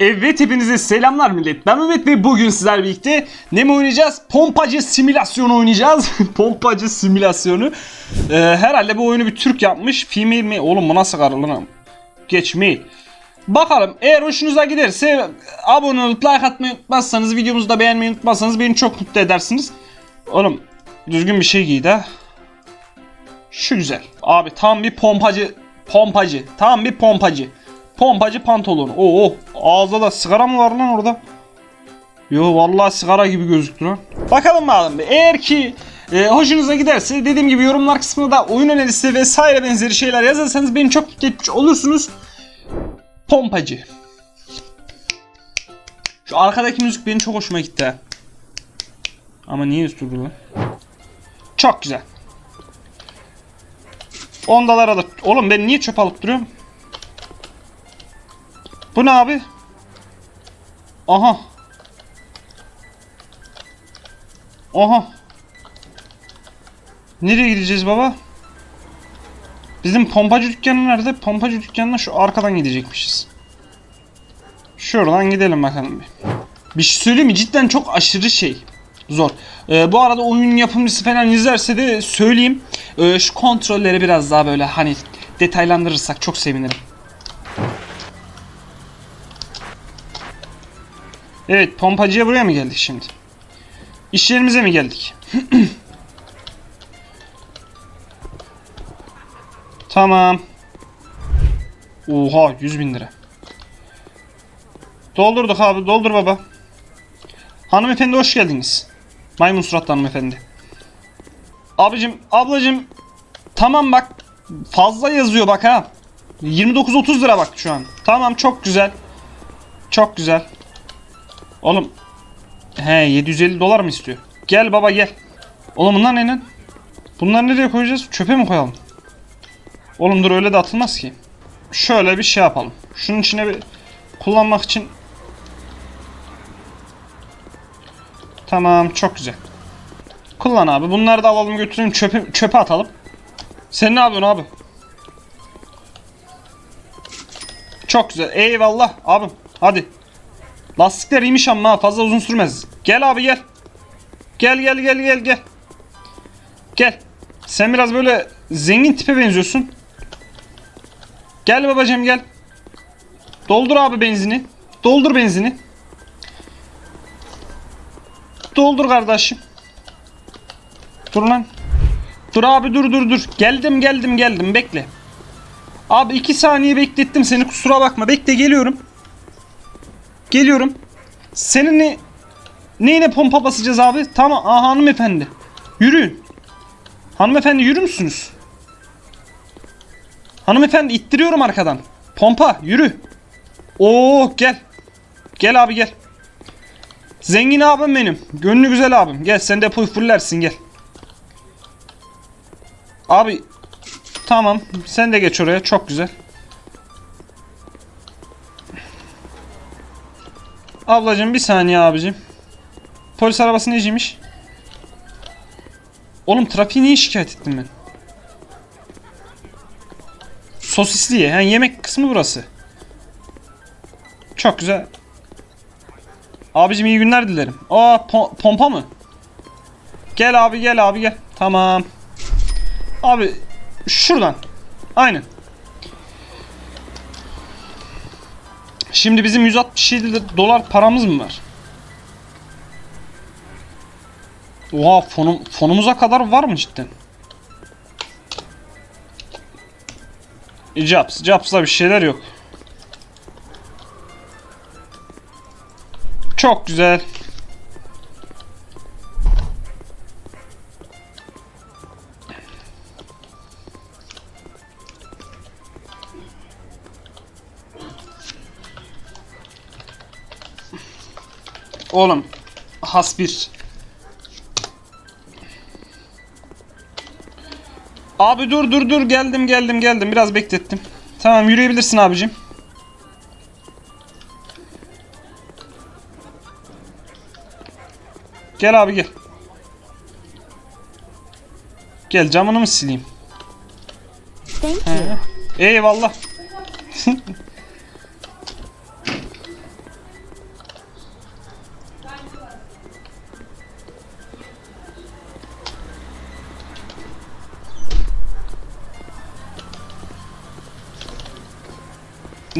Evet hepinize selamlar millet. Ben Mehmet ve bugün sizlerle birlikte ne mi oynayacağız? Pompacı simülasyonu oynayacağız. Pompacı simülasyonu. Ee, herhalde bu oyunu bir Türk yapmış. Female mi? Oğlum bu nasıl karı lan? Geç mail. Bakalım eğer hoşunuza giderse abone olup like atmayı unutmazsanız videomuzu da beğenmeyi unutmazsanız beni çok mutlu edersiniz. Oğlum düzgün bir şey giy de. Şu güzel. Abi tam bir pompacı pompacı. Tam bir pompacı. Pompacı pantolon. Oo, ağızda da sigara mı var lan orada? Yo vallahi sigara gibi gözüktü lan. Bakalım bakalım. Eğer ki e, hoşunuza giderse dediğim gibi yorumlar kısmına da oyun önerisi vesaire benzeri şeyler yazarsanız beni çok mutlu olursunuz. Pompacı. Şu arkadaki müzik benim çok hoşuma gitti. Ama niye üstürdü lan? Çok güzel. Ondalara da... Oğlum ben niye çöp alıp duruyorum? Bu ne abi? Aha. Aha. Nereye gideceğiz baba? Bizim pompacı dükkanı nerede? Pompacı dükkanına şu arkadan gidecekmişiz. Şuradan gidelim bakalım bir. Bir şey söyleyeyim mi? Cidden çok aşırı şey. Zor. Ee, bu arada oyun yapımcısı falan izlerse de söyleyeyim. Ee, şu kontrolleri biraz daha böyle hani detaylandırırsak çok sevinirim. Evet pompacıya buraya mı geldik şimdi? İş yerimize mi geldik? tamam. Oha 100 bin lira. Doldurduk abi doldur baba. Hanımefendi hoş geldiniz. Maymun suratlı hanımefendi. Abicim ablacım tamam bak fazla yazıyor bak ha. 29.30 lira bak şu an. Tamam çok güzel. Çok güzel. Oğlum. He 750 dolar mı istiyor? Gel baba gel. Oğlum bunlar ne lan? Bunları nereye koyacağız? Çöpe mi koyalım? Oğlum dur öyle de atılmaz ki. Şöyle bir şey yapalım. Şunun içine bir kullanmak için Tamam çok güzel. Kullan abi. Bunları da alalım götürelim çöpe, çöpe atalım. Sen ne yapıyorsun abi? Çok güzel. Eyvallah abim. Hadi. Lastikler iyiymiş ama fazla uzun sürmez. Gel abi gel. Gel gel gel gel gel. Gel. Sen biraz böyle zengin tipe benziyorsun. Gel babacığım gel. Doldur abi benzini. Doldur benzini. Doldur kardeşim. Dur lan. Dur abi dur dur dur. Geldim geldim geldim bekle. Abi iki saniye beklettim seni kusura bakma. Bekle geliyorum. Geliyorum. Senin ne, neyine pompa basacağız abi? Tamam. Aha hanımefendi. Yürüyün. Hanımefendi yürür müsünüz? Hanımefendi ittiriyorum arkadan. Pompa yürü. Oo gel. Gel abi gel. Zengin abim benim. Gönlü güzel abim. Gel sen de fullersin gel. Abi tamam sen de geç oraya çok güzel. Ablacım bir saniye abicim. Polis arabası neciymiş? Oğlum trafiği niye şikayet ettim ben? Sosisliye. Yani yemek kısmı burası. Çok güzel. Abicim iyi günler dilerim. Aa po- pompa mı? Gel abi gel abi gel. Tamam. Abi şuradan. Aynen. Şimdi bizim 167 li- dolar paramız mı var? Oha fonum, fonumuza kadar var mı cidden? Jobs. Jobs'la bir şeyler yok. Çok güzel. Oğlum has bir. Abi dur dur dur geldim geldim geldim biraz beklettim. Tamam yürüyebilirsin abicim. Gel abi gel. Gel camını mı sileyim? Thank you. Eyvallah.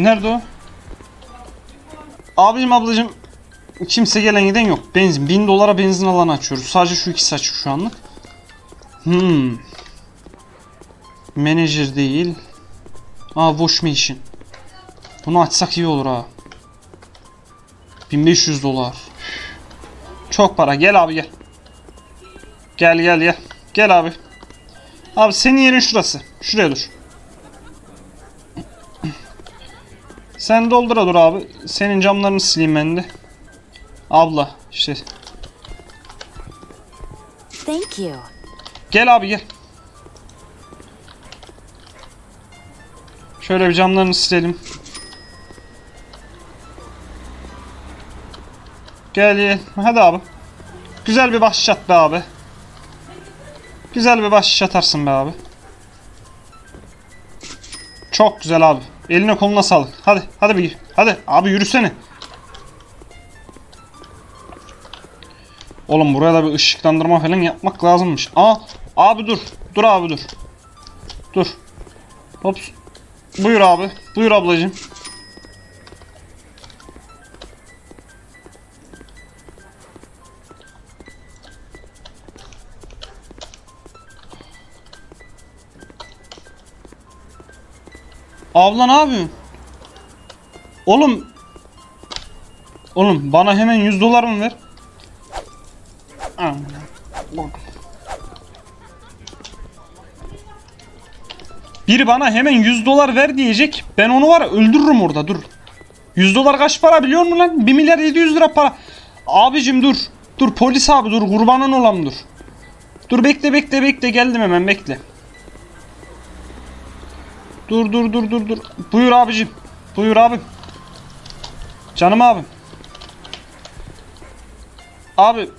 Nerede o? Abicim ablacım kimse gelen giden yok. Benzin. 1000 dolara benzin alanı açıyoruz. Sadece şu ikisi açık şu anlık. Hmm. Manager değil. Aa wash machine. Bunu açsak iyi olur ha. 1500 dolar. Çok para. Gel abi gel. Gel gel gel. Gel abi. Abi senin yerin şurası. Şuraya dur. Sen doldura dur abi. Senin camlarını sileyim ben de. Abla işte. Thank you. Gel abi gel. Şöyle bir camlarını silelim. Gel gel. Hadi abi. Güzel bir bahşiş at be abi. Güzel bir bahşiş atarsın be abi. Çok güzel abi. Eline koluna sağlık. Hadi hadi bir hadi abi yürüsene. Oğlum buraya da bir ışıklandırma falan yapmak lazımmış. Aa abi dur. Dur abi dur. Dur. Hops. Buyur abi. Buyur ablacığım. Ne yapıyorsun? Oğlum. Oğlum bana hemen 100 dolar mı ver? Biri bana hemen 100 dolar ver diyecek. Ben onu var öldürürüm orada dur. 100 dolar kaç para biliyor musun lan? 1 milyar 700 lira para. Abicim dur. Dur polis abi dur kurbanın olam dur. Dur bekle bekle bekle geldim hemen bekle. Dur dur dur dur dur. Buyur abicim. Buyur abim. Canım abim. Abi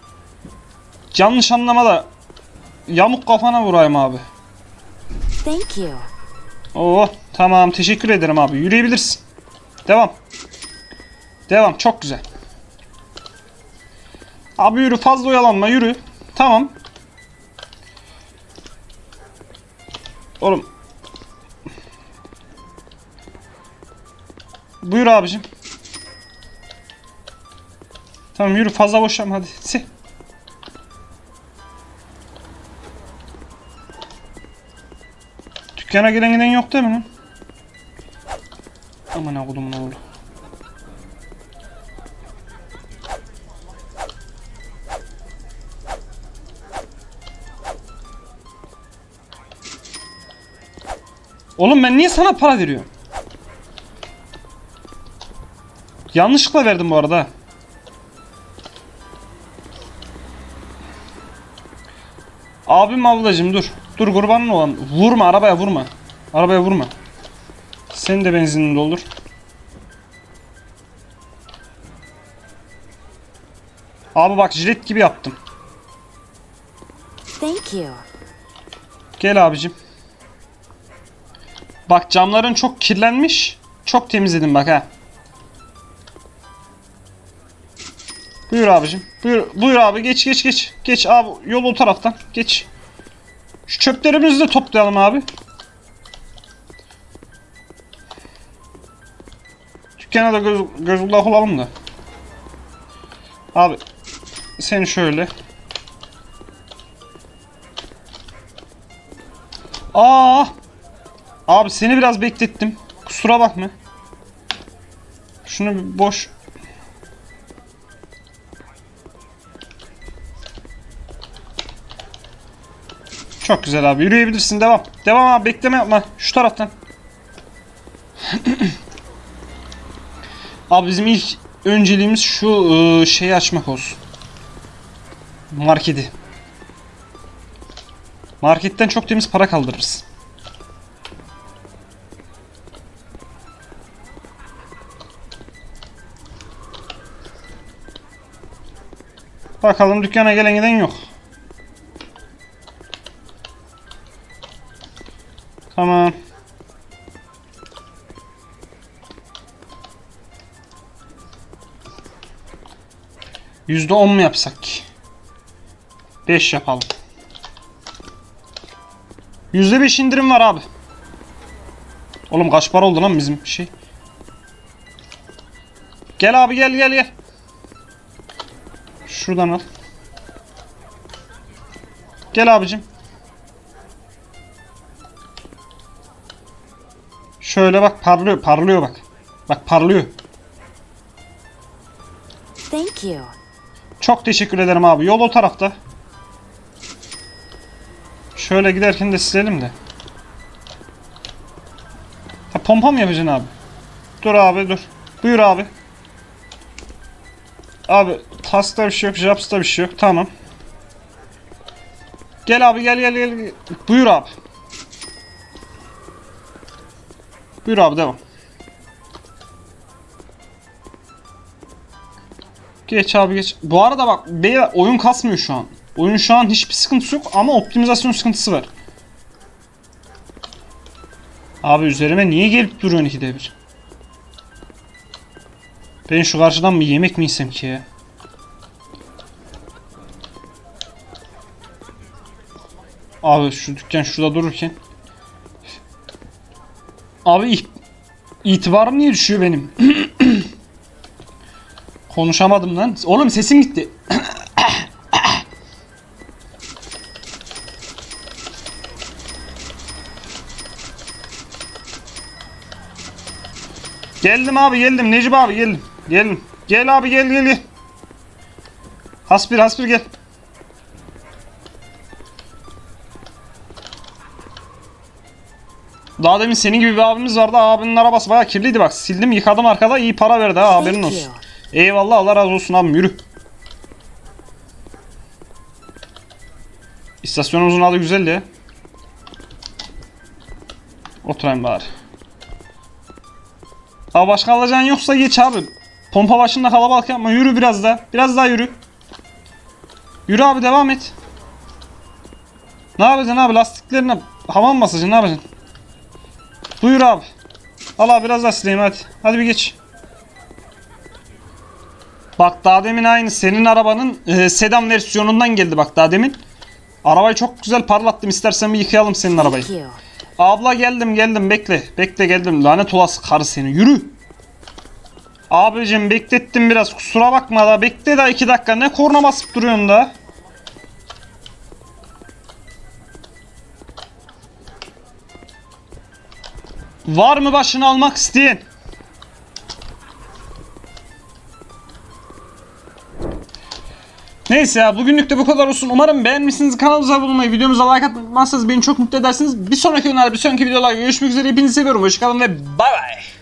yanlış anlama da yamuk kafana vurayım abi. Thank you. Oo tamam teşekkür ederim abi. Yürüyebilirsin. Devam. Devam çok güzel. Abi yürü fazla oyalanma yürü. Tamam. Oğlum. Buyur abicim. Tamam yürü fazla boşlama hadi. Si. Dükkana gelen giden yok değil mi lan? Aman akudumun oğlu. Oğlum ben niye sana para veriyorum? Yanlışlıkla verdim bu arada. Abim ablacım dur. Dur kurbanın olan. Vurma arabaya vurma. Arabaya vurma. Sen de benzinini doldur. Abi bak jilet gibi yaptım. Thank you. Gel abicim. Bak camların çok kirlenmiş. Çok temizledim bak ha. Buyur abicim. Buyur, buyur abi geç geç geç. Geç abi yol o taraftan. Geç. Şu çöplerimizi de toplayalım abi. Dükkana da göz, göz kulak olalım da. Abi sen şöyle. Aa! Abi seni biraz beklettim. Kusura bakma. Şunu boş. Çok güzel abi. Yürüyebilirsin. Devam. Devam abi. Bekleme yapma. Şu taraftan. abi bizim ilk önceliğimiz şu ıı, şeyi açmak olsun. Marketi. Marketten çok temiz para kaldırırız. Bakalım dükkana gelen giden yok. %10 mu yapsak? 5 yapalım. %5 indirim var abi. Oğlum kaç para oldu lan bizim şey? Gel abi gel gel gel. Şuradan al. Gel abicim. Şöyle bak parlıyor, parlıyor bak. Bak parlıyor. Thank you. Çok teşekkür ederim abi. Yol o tarafta. Şöyle giderken de silelim de. Ha, pompa mı yapacaksın abi? Dur abi dur. Buyur abi. Abi Tas'ta bir şey yok, Japs'ta bir şey yok. Tamam. Gel abi gel gel gel. Buyur abi. Buyur abi devam. Geç abi geç. Bu arada bak beyler oyun kasmıyor şu an. Oyun şu an hiçbir sıkıntısı yok ama optimizasyon sıkıntısı var. Abi üzerime niye gelip duruyorsun ikide bir? Ben şu karşıdan bir yemek mi yesem ki? Abi şu dükkan şurada dururken. Abi itibarım niye düşüyor benim? Konuşamadım lan. Oğlum sesim gitti. geldim abi geldim. Necip abi geldim. Geldim. Gel abi gel gel gel. Hasbir hasbir gel. Daha demin senin gibi bir abimiz vardı. Abinin arabası bayağı kirliydi bak. Sildim yıkadım arkada iyi para verdi ha haberin olsun. Eyvallah Allah razı olsun abim yürü. İstasyonumuzun adı güzel ya. Oturayım bari. Abi başka alacağın yoksa geç abi. Pompa başında kalabalık yapma. Yürü biraz daha. Biraz daha yürü. Yürü abi devam et. Ne yapacaksın abi lastiklerine hava mı basacaksın ne yapacaksın? Buyur abi. Al abi biraz daha sileyim hadi. Hadi bir geç. Bak daha demin aynı senin arabanın e, sedan versiyonundan geldi bak daha demin. Arabayı çok güzel parlattım istersen bir yıkayalım senin arabayı. Abla geldim geldim bekle. Bekle geldim lanet olası karı seni yürü. Abicim beklettim biraz kusura bakma da bekle daha iki dakika ne korna basıp duruyorsun da. Var mı başını almak isteyen? Neyse ya bugünlük de bu kadar olsun. Umarım beğenmişsiniz. Kanalımıza abone olmayı, videomuza like atmazsanız beni çok mutlu edersiniz. Bir sonraki günlerde, bir sonraki videolarda görüşmek üzere. Hepinizi seviyorum. Hoşçakalın ve bay bay.